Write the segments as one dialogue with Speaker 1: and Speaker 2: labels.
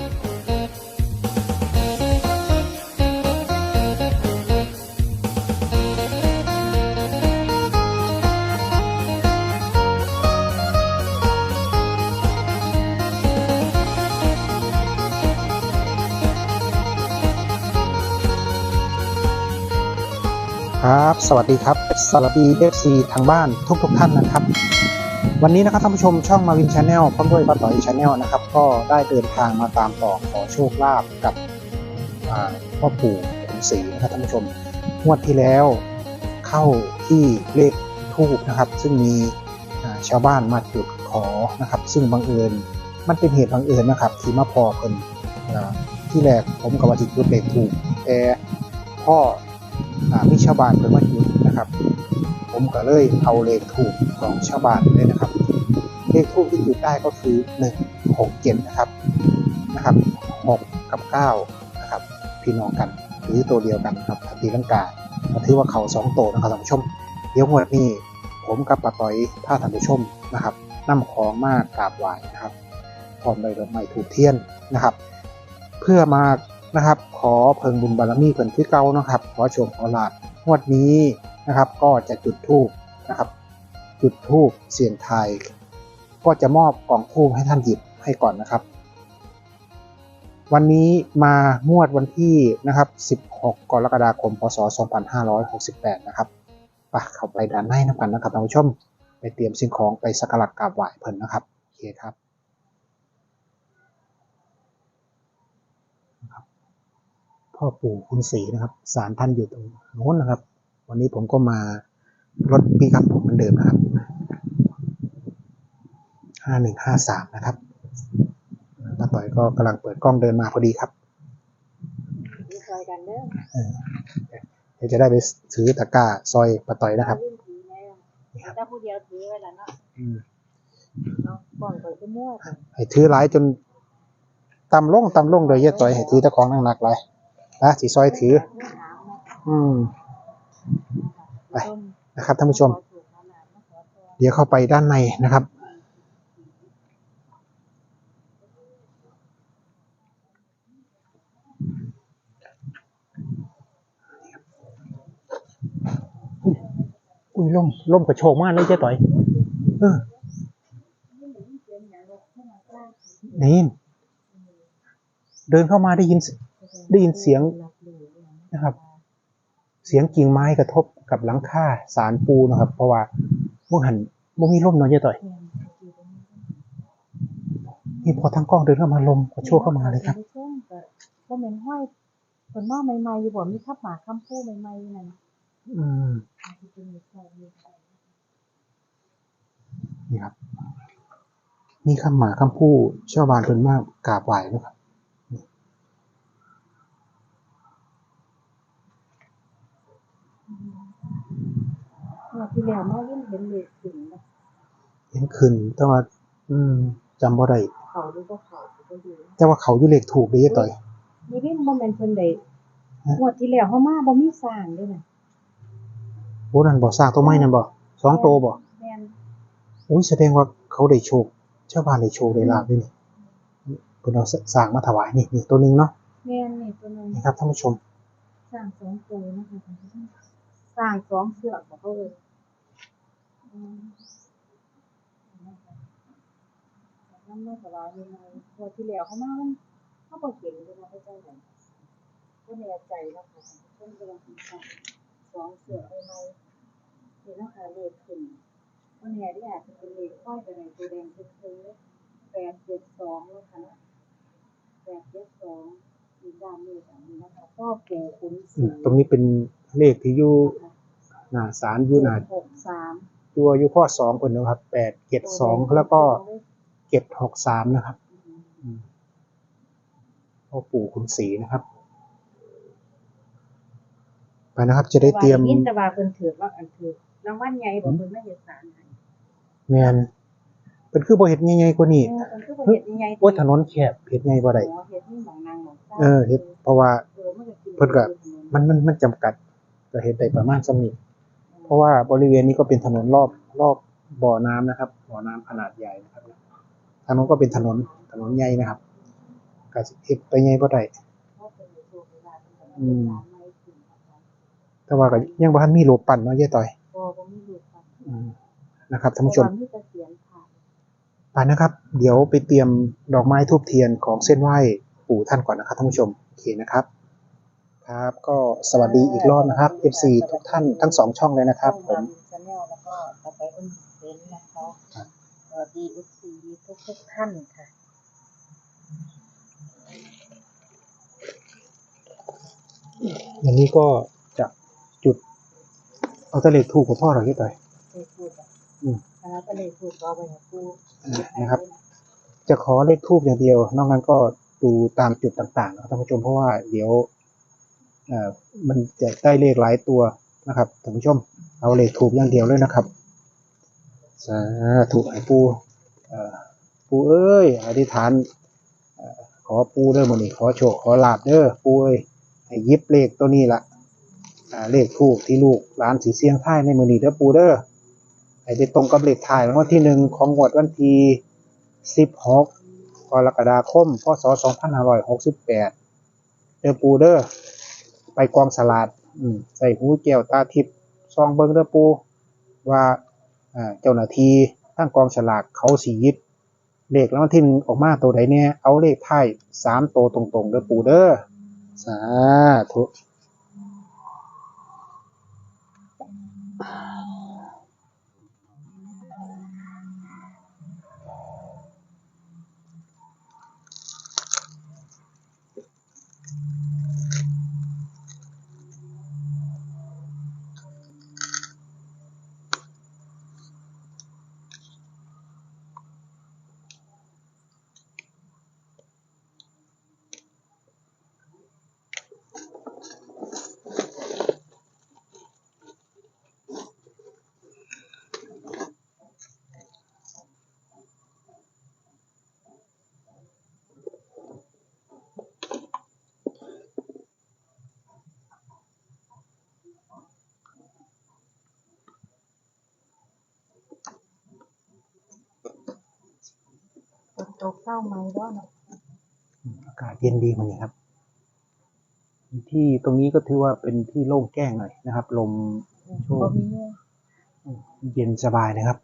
Speaker 1: ครับ สวัสดีครับสวัสดี FC ทางบ้านทุกทุกๆท่านนะครับ วันนี้นะครับท่านผู้ชมช่องมาวินชาแนลพร้อมด้วยป้าต่อยชาแนลนะครับก็ได้เดินทางมาตามต่อขอโชคลาภกับพ่อปู่ขุนศรีนะครับท่านผู้ชมงวดที่แล้วเข้าที่เลขทูบนะครับ ซึ่งมีชาวบ้านมาจุดขอนะครับ ซึ่งบังเอิญมันเป็นเหตุบังเอิญนะครับ ที่มาพอเพิ่นที่แรกผมกับว่าจิจุดเลขถูกแต่พ่อมีชาวบ้านเป็นมาจุด นะครับ ผมก็เลยเอาเลขถูกของชาวบ้านเลยนะครับ เลขทูบที่จุดได้ก็คือ 1 6 7 นะครับนะครับ 6 กับ 9 นะครับ พี่น้องกันหรือตัวเดียวกันครับตีลังกาก็ถือว่าเขาสองโตวนะครับท่านผู้ชม เดี๋ยววดนี้ผมกับป้าต้อยพาท่านผู้ชมนะครับนำของมากราบไหว้นะครับพร้อมด้วยดอกไม้ถูกเทียนนะครับ เพื่อมานะครับ ขอเพิ่งบุญบารมีเพิ่นคือเก่านะครับ ขอโชคขอลาภงวดนี้ นะครับ ก็จะจุดธูปนะครับ จุดธูปเสียงทาย ก็จะมอบกล่องทูบให้ท่านหยิบให้ก่อนนะครับ วันนี้มางวดวันที่นะครับ 16 กรกฎาคม พศ 2568 นะครับไปเข้าไปด้านในน้ำกันนะครับท่านผู้ชม ไปเตรียมสิ่งของไปสักการะกราบไหว้เพิ่นนะครับโอเคครับพ่อปู่คุณศรีนะครับศาลท่านอยู่ตรงโน้นนะครับ วันนี้ผมก็มารถปีครับผมเหมือนเดิมนะครับห้าหนึ่งห้าสามนะครับป้าต่อยก็กำลังเปิดกล้องเดินมาพอดีครับ
Speaker 2: มีซอยกันเด้อ
Speaker 1: เออเดี๋ยวจะได้ไปซื้อตะกร้าซอยป้าต่อยนะครับ
Speaker 2: วิ่งถือไงล่ะ
Speaker 1: นี่ครับ
Speaker 2: ถ้าผู้เดียวถือไว้แล้วเนาะ
Speaker 1: อืม
Speaker 2: เนาะก่อนไปก็มั่วกัน
Speaker 1: ให้ถือหลายจนตำลงตำลงโดยเยอะต่อยให้ถือแตะของหนักๆเลยนะสีซอยถือ อืม ไปนะครับท่านผู้ชม เดี๋ยวเข้าไปด้านในนะครับ อุ้ยล่มล่มกระโชกมากเลยเจ๊ต่อย เออนี่เดินเข้ามาได้ยินได้ยินเสียงนะครับ เสียงกิ่งไม้กระทบกับหลังคาสารปูนะครับ เพราะว่าพวกหันบ่มีลมเนาะเจ๊ต่อยนี่พอทางกล้องเดินเข้ามาลมกระโชกเข้ามาเลยครับ
Speaker 2: ก็เหม็นห้อยคนนอกใหม่ๆอยู่บ่มีทับหมาคำพูดใหม่ๆนั่น
Speaker 1: อืม
Speaker 2: ที่เป็นมีใครมีใคร
Speaker 1: นี่ครับ มีคำหมาคำพูดชาวบ้านเพิ่นมากกราบไหว้นะครับ
Speaker 2: เมื่อที่แล้วมาวิ่งเห็นเลขถึงนะ
Speaker 1: เห็นขึ้นแต่ว่า อืมจำบ่ได้
Speaker 2: เขาดูก็เขาก็ดี
Speaker 1: แต่ว่าเขาอยู่เลขถูกเลยเจ๊ต่อย
Speaker 2: มีวิ่งบ่แม่นเพิ่นได้
Speaker 1: ฮะ
Speaker 2: งวดที่แล้วเฮามาบ่มีสร้างเด้น่ะ
Speaker 1: โบนั่นบ่สร้างต้นไม้นั่นบ่สองโตวบ่
Speaker 2: แม่น
Speaker 1: อุ้ยแสดงว่าเขาได้โชคชาวบ้านได้โชคได้ลาบด้วยนี่เพิ่นเอาสร้างมาถวายนี่นี่ตัวหนึงเนาะ
Speaker 2: แม่นนี่ตัวนึง
Speaker 1: นี่ครับท่านผู้ชม
Speaker 2: สร้างสองตัวนะคะท่านผู้ชมสร้างสองเสือกบอกเขาเลยอืม น้ำมันสบายยังไงพอที่แล้วเขามามันเขาบอกเห็นเลยนะเขาใจไหนก็แน่ใจแล้วค่ะท่านกำลังสร้างสองเสือกใหม่เห็นแล้วค่ะเลขขึ้นก็แน่ที่อาจจะเป็นเลขค่อยไปในตัวแดงเพิ่มๆแปดเจ็ดสองแล้วค่ะแปดเจ็ดสองอีด้านนี้อันนี้นะคะพ่อปู่คุ้น
Speaker 1: อื
Speaker 2: สี
Speaker 1: ตรงนี้เป็นเลขที่อยู่หน้าศาลอยู่หน้า
Speaker 2: หกสาม
Speaker 1: ตัวอยู่ข้อสองคนนะครับแปดเจ็ดสองแล้วก็เจ็ดหกสามนะครับอืมพ่อปู่คุณศรีนะครับไปนะครับ จะได้เตรียม
Speaker 2: ยินแต่ว่าเพิ่นถือว่าอันถือรางวัลใหญ่บอกเพิ่นไม่เฮ็ดสารให้
Speaker 1: แมนเป็นคือบ่เฮ็ดใหญ่ๆกว่านี้
Speaker 2: เออเพิ่นคือบ่เฮ็ดใหญ่ๆ
Speaker 1: โอ้ยถนนแคบเฮ็ดใหญ่บ่ได้
Speaker 2: อ๋อเฮ็ดนี่หมองนางหมองซ่า
Speaker 1: เออเฮ็ดเพราะว่า
Speaker 2: เออมันก็กิน
Speaker 1: เพิ่นก็มันมันมันจำกัดก็เฮ็ดได้ประมาณส่ำนี้เพ ราะว่าบริเวณนี้ก็เป็นถนนรอบรอบบ่อน้ำนะครับ บ่อน้ำขนาดใหญ่นะครับถนนก็เป็นถนนถนนใหญ่นะครับก็สิเฮ็ดไปใหญ่บ่ได้
Speaker 2: เพราะในโชคเวลาเป็น
Speaker 1: อืมแต่ว่าก็ยังบ่ทันมีรูปปั้นเนาะยายต่อยอืมนะครับท่านผู้ชม
Speaker 2: เพระว่าน
Speaker 1: ไปนะครับ เดี๋ยวไปเตรียมดอกไม้ทูบเทียนของเส้นไหว้ปู่ท่านก่อนนะครับท่านผู้ชมโอเคนะครับ ครับ ก็สวัสดีอีกรอบนะครับ FC ทุกท่านทั้งสองช่องเลยนะครับ ผม
Speaker 2: ชาแนลแล้วก็ต่อไปอุ้นเซนนะคะ
Speaker 1: ครับ
Speaker 2: สวัสดีเอฟซีทุกทุกๆท่านค่ะ
Speaker 1: วันนี้ก็จะจุดเอาแตะเลขถูกกับพ่อเราที่ต่อย
Speaker 2: เคยพูดอะ
Speaker 1: อืม
Speaker 2: แล้วก็เลยพูดเราไปกับผู้
Speaker 1: นะครับ จะขอเลขทูบอย่างเดียวนอกนั้นก็ดูตามจุดต่างๆนะครับท่านผู้ชมเพราะว่าเดี๋ยวเอ่อ มันจะได้เลขหลายตัวนะครับท่านผู้ชมเอาเลขถูกอย่างเดียวเลยนะครับสาธุให้ปูปูเอ้ยอธิษฐานอขอปูเด้อมื้อนี้ขอโชคขอลาบเด้อปูเอ้ยให้ยิบเลขตัวนี้ละเลขทูกที่ลูกหลานสีเสียงท้ายในมือนีเด้อปูเด้อให้ไปตรงกับเลขท้ายราวัลที่หนึ่งของงวดวันที่16กรกฎาคมพศ2568เด้อปูเด้อ ไปกองสลาดใส่หูแก้วตาทิพย์ซองเบิ้งเด้อปูว่าเจ้าหน้าที่ทั้งกองสลากเขาสียิบเลขแล้วที่หนึ่งออกมาตัวใดเนี่ยเอาเลขไทยสามตัวตรงๆเด้อปูเด้อสาธุ
Speaker 2: ตกเศร้าไหมว่าเนาะ
Speaker 1: อืมอากาศเย็นดีกว่านี้ครับ ที่ตรงนี้ก็ถือว่าเป็นที่โล่งแจ้งหน่อยนะครับ ลมโชค
Speaker 2: บ่มีเงื่อน
Speaker 1: เย็นสบายนะครับ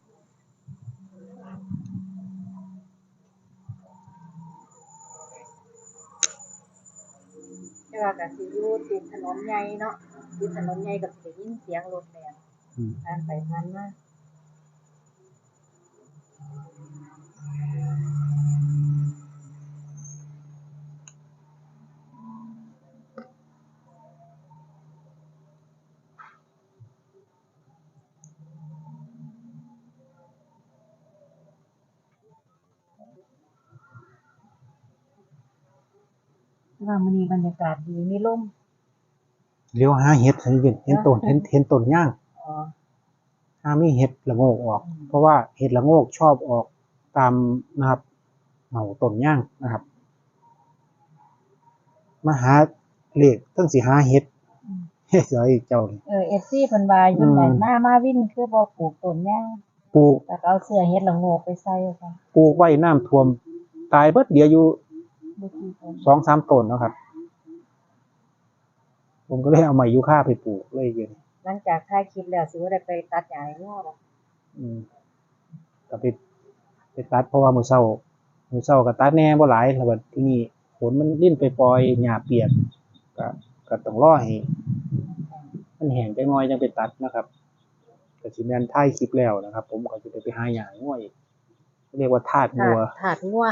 Speaker 2: แต่ว่าก็สิอยู่ติดถนนใหญ่เนาะติดถนนใหญ่ก็สิได้ยินเสียงรถแล่น
Speaker 1: อืม
Speaker 2: ผ่านไปผ่านมา ว่ามื้อนี้บรรยากาศดีมีลม
Speaker 1: เลี้ยวหาเห็ดเห็นเห็นเห็นต้นเห็นเห็นต้นย่าง
Speaker 2: อ๋อ
Speaker 1: ถ้ามีเห็ดละโงกออก
Speaker 2: อืม
Speaker 1: เพราะว่าเห็ดละโงกชอบออกตามนะครับเหมาต้นย่างนะครับมาหาเลขตั้งสิหาเห็ด
Speaker 2: อืม
Speaker 1: เฮ็ดจ้อยเจ้านี่
Speaker 2: เออเอฟซีเพิ่นว่าอยู่ไหน
Speaker 1: อืม
Speaker 2: หน้ามาวินคือบ่ปลูกต้นย่าง
Speaker 1: ปลูก
Speaker 2: แล้วก็เอาเสื้อเฮ็ดละโงกไปใส่ค่ะ
Speaker 1: ปลูกไว้น้ำท่วม ตายเบิดเดียวอยู่
Speaker 2: บ่กี่ต้น
Speaker 1: สองสามต้นเนาะครับ ผมก็เลยเอาไม้ยูคาไปปลูกเลยเย็น
Speaker 2: หลังจากถ่ายคลิปแล้วสิบ่ได้ไปตัดหญ้าให้งัวหรอก
Speaker 1: อืมก็ไปไปตัดเพราะว่ามือเศร้ามือเศร้าก็ตัดแหน่บ่หลายแล้วบัดที่นี่ฝนมันลิ้นไปปล่อยหญ้าเปียกก็ก็ต้องรอให้มันแห้งจังน้อยจังไปตัดนะครับก็สิแม่นถ่ายคลิปแล้วนะครับ ผมก็สิได้ไปหาหญ้าง่วย เรียกว่าทาส
Speaker 2: ถา
Speaker 1: งั
Speaker 2: ด
Speaker 1: ว
Speaker 2: ถาดงัว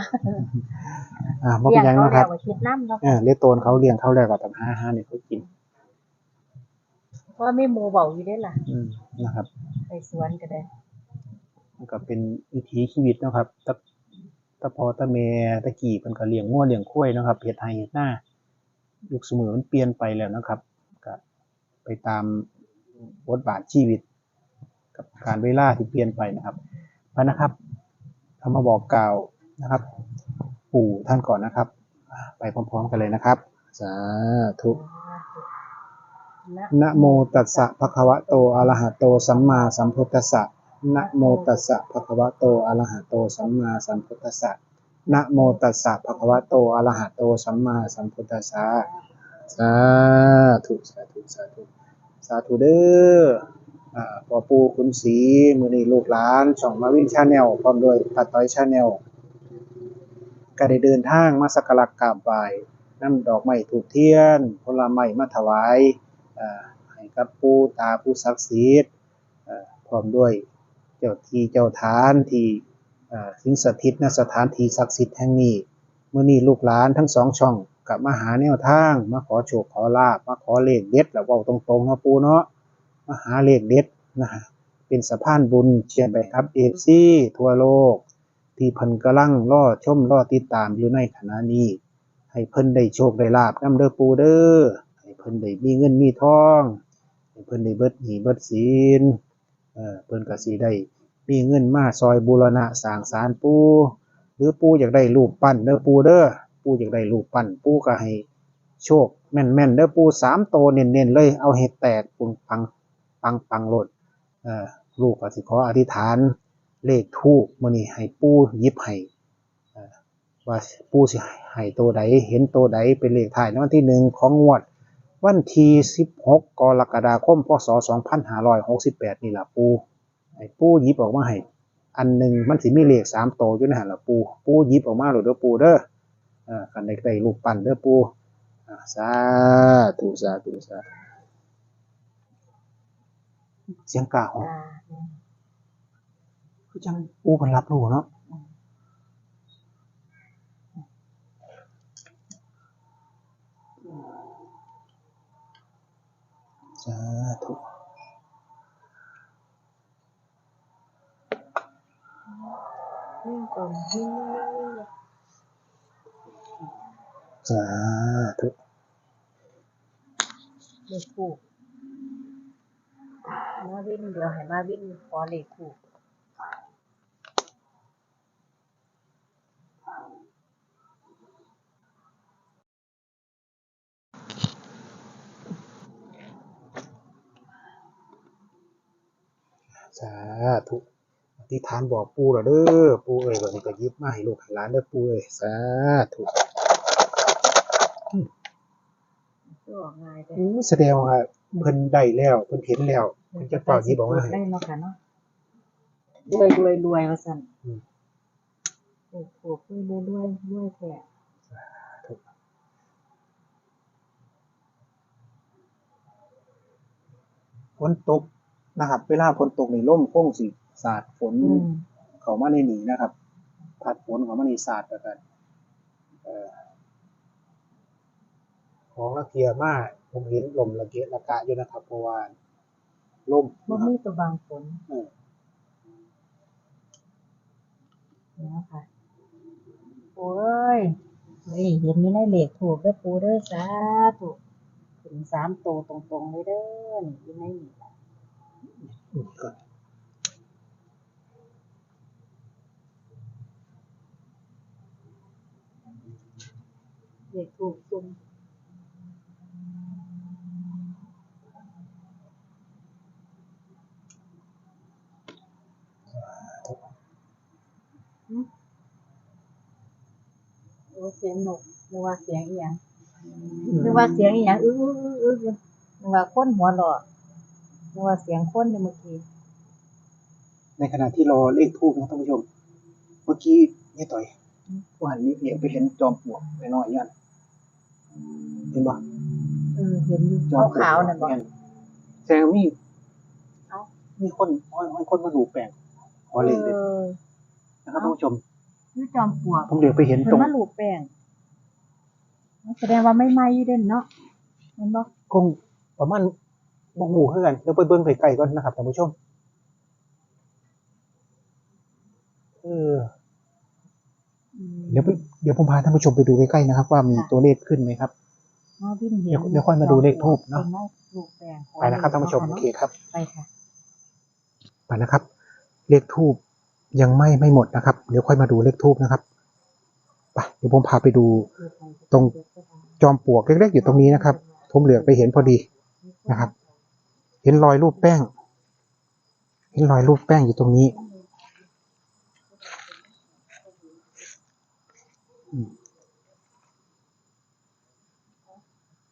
Speaker 1: อ่าบ่
Speaker 2: เลี้
Speaker 1: เป็
Speaker 2: ย
Speaker 1: น
Speaker 2: ง
Speaker 1: หยัง
Speaker 2: เขา
Speaker 1: นะค
Speaker 2: แล้
Speaker 1: รั
Speaker 2: ว
Speaker 1: บ
Speaker 2: ก็คิดน้ำเนาะ
Speaker 1: เออเลี้ยงโตนเขาเลี้ยงเขาแล้วก็ต้องหาอาหารให้เขากิน
Speaker 2: เพราะมีหมู่เว้าอยู่เด้ล่ะ
Speaker 1: อืมนะครับ
Speaker 2: ไปสวนก็ได้
Speaker 1: มันก็เป็นวิถีชีวิตเนาะครับตะตะพอตะแม่ตะกี้เพิ่นก็เลี้ยงงัวเลี้ยงควายเนาะครับเฮ็ดไร่เฮ็ดนายุคสมัยมันเปลี่ยนไปแล้วนะครับก็ไปตามบทบาทชีวิต กับการเวลาที่เปลี่ยนไปนะครับพระนะครับ เอามาบอกกล่าวนะครับ ปู่ท่านก่อนนะครับ ไปพร้อมๆกันเลยนะครับ สาธุ
Speaker 2: นะ
Speaker 1: โมตัสสะภะคะวะโตอะระหะโตสัมมาสัมพุทธัสสะนะโมตัสสะภะคะวะโตอะระหะโตสัมมาสัมพุทธัสสะนะโมตัสสะภะคะวะโตอะระหะโตสัมมาสัมพุทธัสสะสาธุสาธุสาธุสาธุเด้อ พ่อปู่คุณศรีมือนี้ลูกหลานช่องมาวินชาแนลพร้อมด้วยป้าต้อยชาแนลก็ได้เดินทางมาสักการะกราบไหว้นำดอกไม้ถูกเทียนผลไม้มาถวายอ่าให้กับปู่ตาผู้ศักดิ์สิทธิ์พร้อมด้วยเจ้าที่เจ้าทานที่อ่าสิงสถิตณสถานที่ศักดิ์สิทธิ์แห่งนี้มื่อนี้ลูกหลานทั้งสองช่องกับมาหาแนวทาง มาขอโชคขอลาบมาขอเลขเด็ดแล้วเว้าตรงๆนะปูเนาะ มาหาเลขเด็ดนะฮะเป็นสะพานบุญเชียร์ไปครับเอฟซีทั่วโลก ที่เพิ่นกำลังรอชมรอติดตามอยู่ในขณะนี้ ให้เพิ่นได้โชคได้ลาบนำเด้อปูเด้อให้เพิ่นได้มีเงินมีทองให้เพิ่นได้เบิดหนีเบิดสินเออเพิ่นก็สิได้มีเงินมาซอยบูรณะสร้างศาลปูหรือปูอยากได้รูปปั้นเด้อปูเด้อปูอยากได้รูปปั้นปูก็ให้โชคแม่นแม่นๆเด้อปูสามโตเน้นๆเลยเอาเห็ดแตกปุงปัง ปังปังโลดเอ่อลูกก็สิขออธิษฐานเลขทูปมื้อนี้ให้ปูหยิบให้อ่อว่าปูสิให้โตใดเห็นโตใดเป็นเลขท้ายในวันที่หนึ่งของงวด วันที่16กรกฎาคมพศ2568นี่แหละปูไอ้ปูหยิบออกมาให้อันหนึ่งมันสิมีเลขสามโตวอยู่ในหันละปูปูหยิบออกมาหลดเด้อปูเด้ออ่ากันได้ได้รูปปั้นเด้อปูอ่สาธุสาธุสาธุ เสียงกาหอ
Speaker 2: อ่า
Speaker 1: คือจังปูเพิ่นรับรู้เนาะสาธุ
Speaker 2: นี่ก่อนนี่
Speaker 1: สาธุ
Speaker 2: เลขคู่ มาวินเดี๋ยวให้มาวินขอเลขคู่
Speaker 1: สาธุอธิษฐานบอกปูและเด้อปูเอ้ยวันนี้ก็หยิบมาให้ลูกให้หลานเด้อปูเอ้ยสาธุ
Speaker 2: ก็ออกง่ายแต่
Speaker 1: อู้แสดงว่า เพิ่นได้แล้วเพิ่นเห็นแล้วเพิ่นจะเป่าหยิบออกมาให้
Speaker 2: ได้เนาะค่ะเนาะรวยรวยรวยว่าซั่น
Speaker 1: อืม
Speaker 2: โอ้โหรวยรวยรวยรวยแท้
Speaker 1: ฝนตกนะครับ เวลาฝนตกนี่ล่มโค้งสิสาดฝน
Speaker 2: อืม
Speaker 1: เข้ามาในนี่นะครับ พัดฝนเข้ามาในสาดแล้วกันเอ่อของละเกียมา ผมเห็นลมละเกะละกะอยู่นะครับเพราะว่าล่ม
Speaker 2: บ่
Speaker 1: นะครับ
Speaker 2: มีตัวบางฝน
Speaker 1: เออ
Speaker 2: เนี่ยค่ะโอ้ยเฮ้ยเห็นอยู่ในเลขถูกเด้อปูเด้อสาธุถึงสามโตวตรงๆเลยเด้อนี่อยู่ในนี่ล่ะ
Speaker 1: อืมก่อน
Speaker 2: เลขถูกซุ่ มโอ้เสียงนกนึกว่าเสียงอีหยังนึกว่าเสียงอีหยังอื้ออื้ออื้ออื้อนึกว่าคนหัวเราะนึกว่าเสียงคนในเมื่อกี้
Speaker 1: ในขณะที่รอเลขทูบนะท่านผู้ชม เมื่อกี้นี่ต่อยว่าหันนี้เพียงไปเห็นจอมปลวกไปน้อยยันเห็นบ่
Speaker 2: เออเห็นอยู่
Speaker 1: จอมปลวก
Speaker 2: ขาวๆนั่นบ่
Speaker 1: แม่แสดงว่ามี
Speaker 2: เอ้า
Speaker 1: มีคนอ้อยอ้อยคนมาดูแปลงขอเลขเด็ด
Speaker 2: ออ
Speaker 1: นะครับท่านผู้ชม
Speaker 2: นี่จอมปลวก
Speaker 1: ผมเดี๋ยวไปเห็น
Speaker 2: เพิ่
Speaker 1: ตรง
Speaker 2: นมาลูบแป้งแสดงว่าไม่ไหม้อยู่เด่นเนาะแมันบ่
Speaker 1: คงประมาณบ่หมู่คือกันเดี๋ยวไปเบิ่งไกลๆก่อนนะครับท่านผู้ชมเออ
Speaker 2: อืม
Speaker 1: เดี๋ยวไปเดี๋ยวผมพาท่านผู้ชมไปดูใกล้ๆนะครับ ว่ามีตัวเลขขึ้นไหมครับ
Speaker 2: มาวิ่งเห็น
Speaker 1: เดี๋ยวเดี๋ยวค่อยมาดูเลขทูปเนาะ
Speaker 2: พิ่มาลูบแป้งขอ
Speaker 1: ไปนะครับท่านผู้ชม
Speaker 2: ลข
Speaker 1: โอ
Speaker 2: เนาะ
Speaker 1: เคครับ
Speaker 2: ไปค่ะ
Speaker 1: ไปนะครับ เลขทูบ ยังไม่ไม่หมดนะครับเดี๋ยวค่อยมาดูเลขทูบนะครับปเดี๋ยวผมพาไปดูตรงจอมปลวกเล็กๆอยู่ตรงนี้นะครับ ผมเหลือไปเห็นพอดีนะครับ เห็นรอยรูปแป้ง เห็นรอยรูปแป้งอยู่ตรงนี้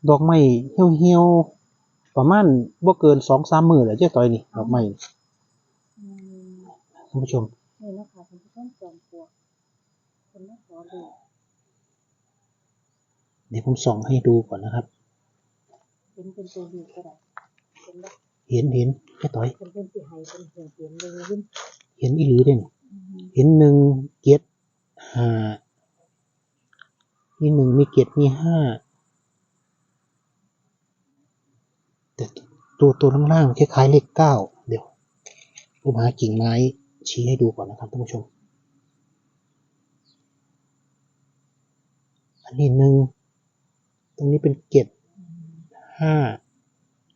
Speaker 1: ดอกไม้เหี่ยวๆประมาณบ่เกินสองสามมือเลอเจ้าต่อยนี่ดอกไม้ท่านผู้ชม
Speaker 2: นี่นะคะคุณผู้ชมจอมปลวกคนมาขอดู
Speaker 1: เดี๋ยวผมส่องให้ดูก่อนนะครับ
Speaker 2: เป็นเป็นตัวดีก็ได้เป็นแบบ
Speaker 1: เห็นเห็นเจ๊ต่อย
Speaker 2: เป็นเป็นสีไห้เป็นเหี่ยวเหี่ยวเลยวิ่ง
Speaker 1: เห็นอีหลีเด้นี่
Speaker 2: อืม
Speaker 1: เห็นหนึ่งเจ็ดห้ามีหนึ่งมีเจ็ดมีห้าแต่ตัวตัวล่างๆคล้ายๆเลขเก้าเดี๋ยวผมหากิ่งไม้ชี้ให้ดูก่อนนะครับท่านผู้ชม อันนี้หนึ่ง ตรงนี้เป็นเจ็ดห้า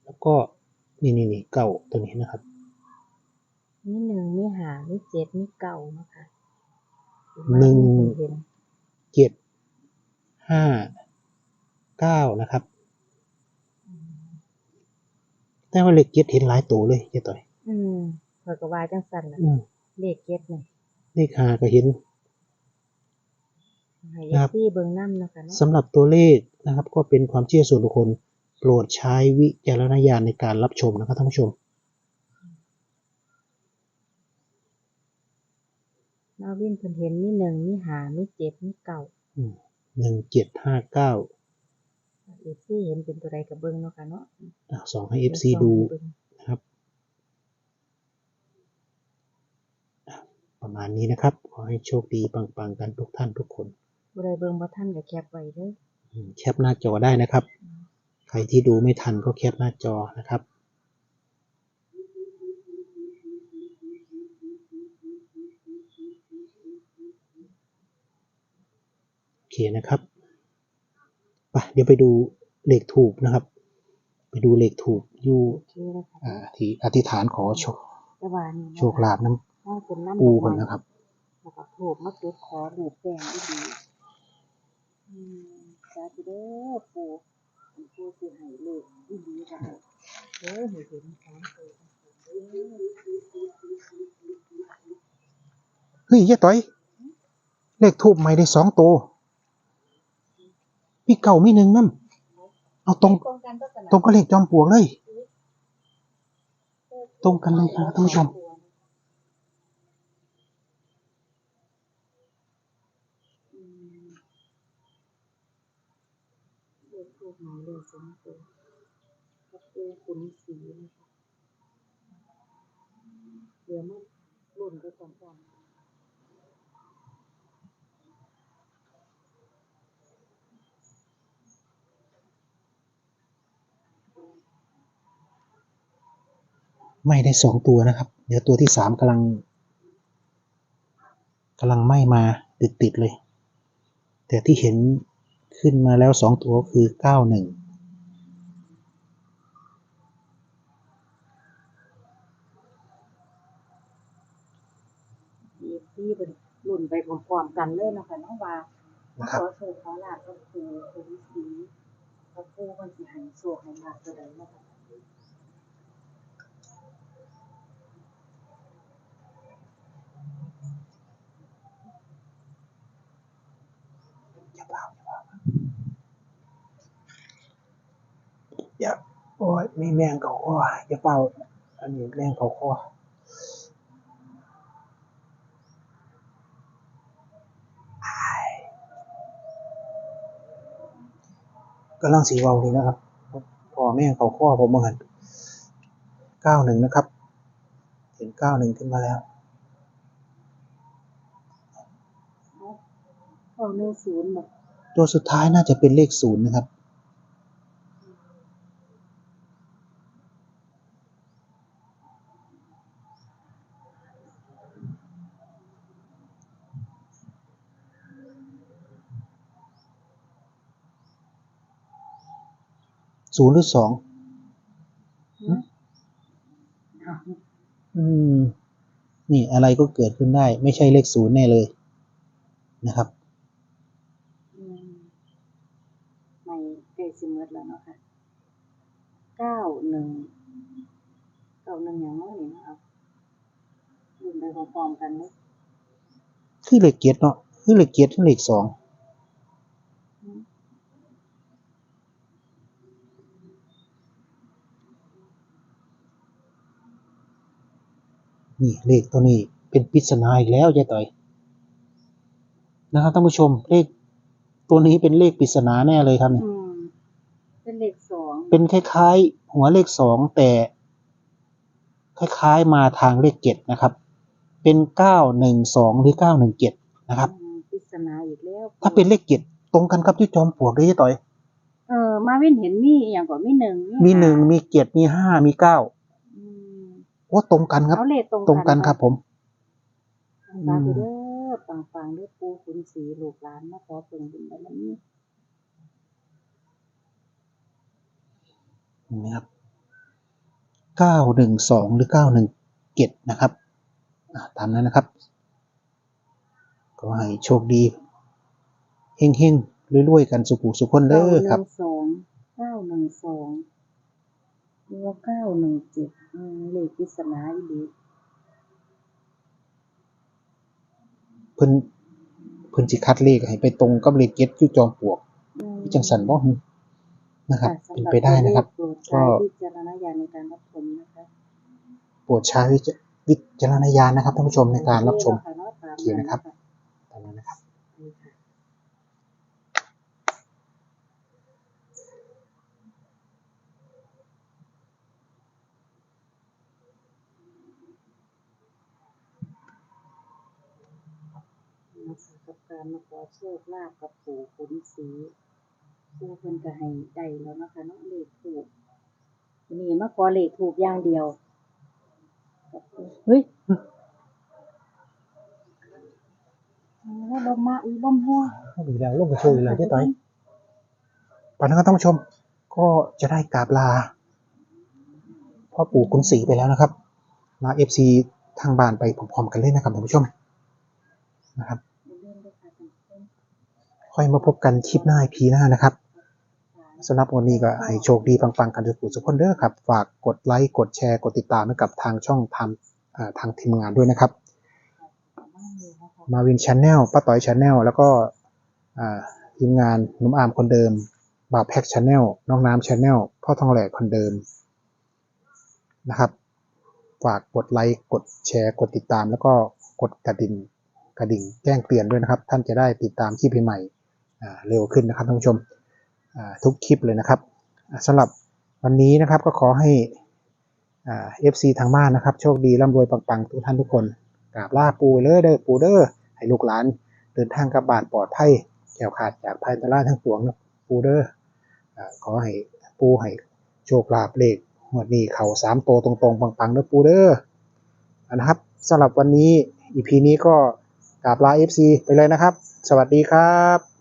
Speaker 1: แล้วก็นี่นี่นี่เก้าตัวนี้นะครับ
Speaker 2: มีหนึ่งมีหามีเจ็ดมีเก่านะคะ
Speaker 1: หนึ่ง
Speaker 2: เห็น
Speaker 1: เจ็ดห้าเก้านะครับ แต่ว่าเลขเจ็ดเห็นหลายตัวเลยเจ๊ต่อย
Speaker 2: อืมเผื่อก็ว่าจังสันนะ
Speaker 1: อืม
Speaker 2: เลขเจ็ดเนี่ย
Speaker 1: เลขห้าก็เห็น
Speaker 2: ให้
Speaker 1: ครับ
Speaker 2: ซี่เบิ่งน้ำนะคะเนาะ
Speaker 1: สำหรับตัวเลขนะครับก็เป็นความเชื่อส่วนบุคคลโปรดใช้วิจารณญาณในการรับชมนะครับท่านผู้ชม
Speaker 2: มาวินเพิ่นเห็นมีหนึ่งมีหามีเจ็ดมีเก่า
Speaker 1: หนึ่งเจ็ดห้าเก้า
Speaker 2: เอฟซี่เห็นเป็นตัวใดกับเบิ่งเนาะค่ะเนาะ
Speaker 1: สองให้เอฟซีดูนะครับอะประมาณนี้นะครับ ขอให้โชคดีปังๆกันทุกท่านทุกคน
Speaker 2: ผู้ใด เบิ่งบ่ทันก็แคปไว้เด้อ
Speaker 1: อืมแคปหน้าจอได้นะครับ ใครที่ดูไม่ทันก็แคปหน้าจอนะครับโอเคนะครับไปเดี๋ยวไปดูเลขถูกนะครับ ไปดูเลขถูกอยู่
Speaker 2: โอเคนะคะ
Speaker 1: อ่าที่อธิษฐานขอโชค
Speaker 2: แต่ว่านี่
Speaker 1: โชคลาภน้
Speaker 2: น้องเป็นน้ำำ
Speaker 1: ปูกันนะครับ
Speaker 2: แล้วก็ถูกมาจุดขอดูแป้งอีดีอืม สาธุเด้อปู่ปู่สิให้เลขอีดีกันเด้อให้เห็นสามตัวเด้อ
Speaker 1: เฮ้ยเย้ต้อย เลขทูบใหม่ได้สองตัวมีเก่ามีหนึ่งนั่นเอาตรง
Speaker 2: ตรงก็
Speaker 1: เลขจอมปลวกเลย ตรงกันเลยครับท่านผู้ชม
Speaker 2: อืมเลขทูปหมายเลขสองตัวกับปู ขุนศรีนะคะเดี๋ยวมันหล่นไปก่อนๆ
Speaker 1: ไม่ได้สองตัวนะครับ เดี๋ยวตัวที่สามกำลังกำลังไหม้มาติดติดๆเลย แต่ที่เห็นขึ้นมาแล้วสองตัวคือเก้าหนึ่ง
Speaker 2: อีที่เป็นรุ่น ไปพร้อมๆกันเลยนะคะน้องว่า
Speaker 1: นะครับ
Speaker 2: ขอโชคขอลาบก็คือคุณสีพระผู้มันสิให้โชคให้ลาบตัวใดนะคะ
Speaker 1: อย่าโอ้ยมีแมงเขาคออย่าเป่าอันนี้แมงเขาคออ้ กำลังสีเวาดีนะครับพอแม่งเขาคอผมเหมือนเก้าหนึ่งนะครับ เห็นเก้าหนึ่งขึ้นมาแล้ว
Speaker 2: เอาหนึ่งศูนย์แบบ
Speaker 1: ตัวสุดท้ายน่าจะเป็นเลขศูนย์นะครับ ศูนย์หรือสองอืม นี่อะไรก็เกิดขึ้นได้ ไม่ใช่เลขศูนย์แน่เลยนะครับ
Speaker 2: อืมไม่ใกล้สิหมดแล้วเนาะค่ะเก้าหนึ่งเก้าหนึ่งอย่างน้อยนี่นะครับรุ่นไปพร้อมๆกันเลย
Speaker 1: คือเลขเกียรเนาะคือเลขเกียรคือเลขสอง นี่เลขตัวนี้เป็นปริศนาอีกแล้วยายต่อยนะครับท่านผู้ชมเลขตัวนี้เป็นเลขปริศนาแน่เลยครับเนี่ย
Speaker 2: อืมเป็นเลขสอง
Speaker 1: เป็นคล้ายๆ หัวเลขสองแต่ คล้ายๆมาทางเลขเจ็ดนะครับ เป็นเก้าหนึ่งสองหรือเก้าหนึ่งเจ็ดนะครับ
Speaker 2: อืมปริศนาอีกแล้ว
Speaker 1: ถ้าเป็นเลขเจ็ดตรงกันครับที่จอมปลวกเลยยายต่อย
Speaker 2: เออมาวินเห็นมีอหย่างก่อนมีหนึ่ง
Speaker 1: มีหนึ่งมีเจ็ดมีห้ามีเก้า
Speaker 2: อืม
Speaker 1: โอ้ตรงกันครับ
Speaker 2: เอาเลขตรง
Speaker 1: ตรงกันครับผม
Speaker 2: ตาไปเด้อปังปังๆเด้อปูขุนศรีลูกหลานมาขอเพิ่งบุญบารมี
Speaker 1: เห็นไหมครับเก้าหนึ่งสองหรือเก้าหนึ่งเจ็ดนะครับอะตามนั้นนะครับ ก็ให้โชคดี เฮงๆรวยๆ กันสุขุสุขคนเด้อครับ
Speaker 2: เก้าหนึ่งสองเก้าหนึ่งสองหรือว่าเก้าหนึ่งเจ็ด อืมเลขปริศนาอีหลี
Speaker 1: เพิ่นเพิ่นสิคัดเลขให้ไปตรงกับเลขเจ็ดอยู่จอมปลวก
Speaker 2: อืม
Speaker 1: ที่จังสันบ่ฮึนะครับ
Speaker 2: ค่ะ
Speaker 1: เป็นไปได้นะครับ
Speaker 2: สำหตัวเลขโปรดใช้วิจารณญาณในการรับชมนะคะ
Speaker 1: โปรดใช้วิจวิจารณญาณนะครับท่านผู้ชมในการรับชม
Speaker 2: โอเเนาะตาม
Speaker 1: โอเคนะครับ ตามนั้นนะครับ
Speaker 2: นี่ค่ะนะคะกับการ มาขอโชคลาภกับปู่ขุนศรีปู่เพิ่นก็ให้ได้แล้วนะคะเนาะเลขถูกวันนี้มาขอเลขถูกอย่างเดียวเฮ้ยแล้วลมมาอุ้ยลมแห้ง
Speaker 1: เข้าไปแล้วลงกระโชยเลยเจ๊ต้อยตอนนั้นก็ท่านผู้ชม ก็จะได้กราบลาพ่อปู่คุณศรีไปแล้วนะครับลาเอฟซีทางบ้านไปพร้อมๆกันเลยนะครับท่านผู้ชมนะครับ ค่อยมาพบกันคลิปหน้าพีหน้านะครับสำหรับวันนี้ก็ให้โชคดีปังๆกันทุกผู้ทุกคนเด้อครับ ฝากกดไลค์กดแชร์กดติดตามให้กับทางช่องทำอ่าทางทีมงานด้วยนะครับ มาวินชาแนลป้าต่อยชาแนลแล้วก็ทีมงานหนุ่มอามคนเดิม บาแพ็กชาแนลน้องน้ำชาแนลพ่อทองแหลกคนเดิมนะครับ ฝากกดไลค์กดแชร์กดติดตาม แล้วก็กดกระดิ่งกระดิ่งแจ้งเตือนด้วยนะครับ ท่านจะได้ติดตามคลิปใหม่ เร็วขึ้นนะครับท่านผู้ชมอ่าทุกคลิปเลยนะครับอ่าสำหรับวันนี้นะครับก็ขอให้อ่า FC ทางบ้านนะครับ โชคดีร่ำรวยปังๆ ทุกท่านทุกคนกราบลาปูเลยเด้อปูเด้อให้ลูกหลาน เดินทางกลับบ้านปลอดภัยแก้วขาดจากภัยอันตรายทั้งปวงนะปูเด้ออ่าขอให้ปูให้โชคลาภเลขงวดนี้เข่าสามโตวตรงๆ ปังๆเด้อปูเด้ออ่านะครับสำหรับวันนี้อีพีนี้ก็กราบลา FC ไปเลยนะครับ สวัสดีครับ